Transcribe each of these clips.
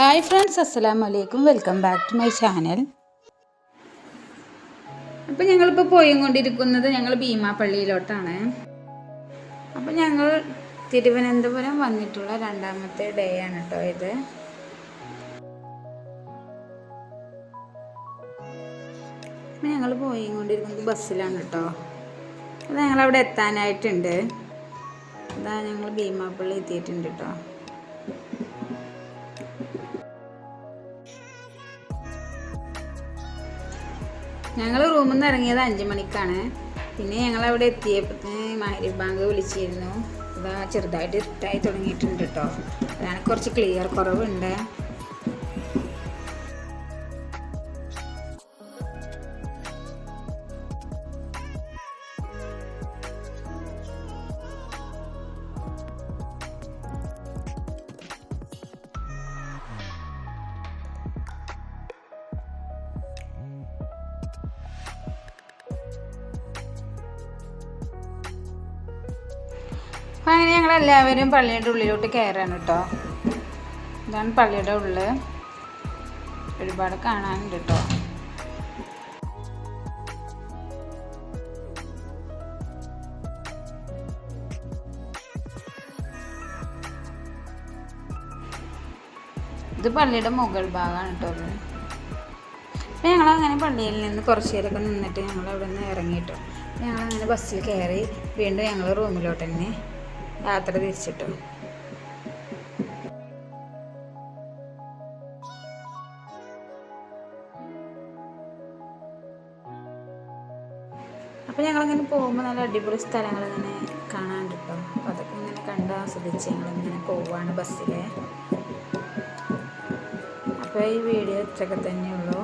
Hi friends അസ്സലാമു വലൈക്കും welcome back to my channel. അപ്പോൾ ഞങ്ങളിപ്പോൾ പോയിക്കൊണ്ടിരിക്കുന്നത് ഞങ്ങൾ ഭീമാപ്പള്ളിയിലോട്ടാണ് അപ്പോൾ ഞങ്ങൾ തിരുവനന്തപുരം വന്നിട്ടുള്ള രണ്ടാമത്തെ ഡേ ആണ് കേട്ടോ ഇത്. ഞങ്ങൾ ഞങ്ങൾ പോയിക്കൊണ്ടിരിക്കുന്നത് ബസ്സിലാണ് കേട്ടോ ഞങ്ങൾ ഞങ്ങളവിടെ എത്താനായിട്ടുണ്ട്. അതാ ഞങ്ങൾ ഭീമാപ്പള്ളി എത്തിയിട്ടുണ്ട് കേട്ടോ ഞങ്ങൾ റൂമിൽ നിന്ന് ഇറങ്ങിയത് അഞ്ച് മണിക്കാണ്. പിന്നെ ഞങ്ങൾ അവിടെ എത്തിയപ്പോൾ മാരി ബാങ്ക് വിളിച്ചിരുന്നു. ഇതാ ചെറുതായിട്ട് ഇട്ടായി തുടങ്ങിയിട്ടുണ്ട് കേട്ടോ അതാണ് കുറച്ച് ക്ലിയർ കുറവുണ്ട്. അങ്ങനെ ഞങ്ങൾ എല്ലാവരും പള്ളിയുടെ ഉള്ളിലോട്ട് കയറാണ് കേട്ടോ ഇതാണ് പള്ളിയുടെ ഉള്ളിൽ ഒരുപാട് കാണാനുണ്ട് കേട്ടോ ഇത് പള്ളിയുടെ മുകൾ ഭാഗമാണ് കേട്ടോ അത് അപ്പം ഞങ്ങൾ അങ്ങനെ പള്ളിയിൽ നിന്ന് കുറച്ച് നേരമൊക്കെ നിന്നിട്ട് ഞങ്ങൾ അവിടെ നിന്ന് ഇറങ്ങിയിട്ടു ഞങ്ങളങ്ങനെ ബസ്സിൽ കയറി വീണ്ടും ഞങ്ങൾ റൂമിലോട്ട് തന്നെ യാത്ര തിരിച്ചിട്ടു. അപ്പോൾ ഞങ്ങളിങ്ങനെ പോകുമ്പോൾ നല്ല അടിപൊളി സ്ഥലങ്ങൾ ഇങ്ങനെ കാണാൻ അപ്പോൾ അതൊക്കെ ഇങ്ങനെ കണ്ട് ആസ്വദിച്ച് ഞങ്ങളിങ്ങനെ പോവാണ് ബസ്സിലെ. അപ്പോൾ ഈ വീഡിയോ ഇത്രയൊക്കെ തന്നെയുള്ളൂ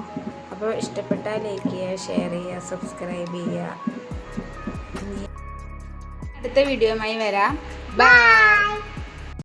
അപ്പോൾ ഇഷ്ടപ്പെട്ടാൽ ലൈക്ക് ചെയ്യുക ഷെയർ ചെയ്യുക സബ്സ്ക്രൈബ് ചെയ്യുക. അടുത്ത വീഡിയോയുമായി വരാം. 拜。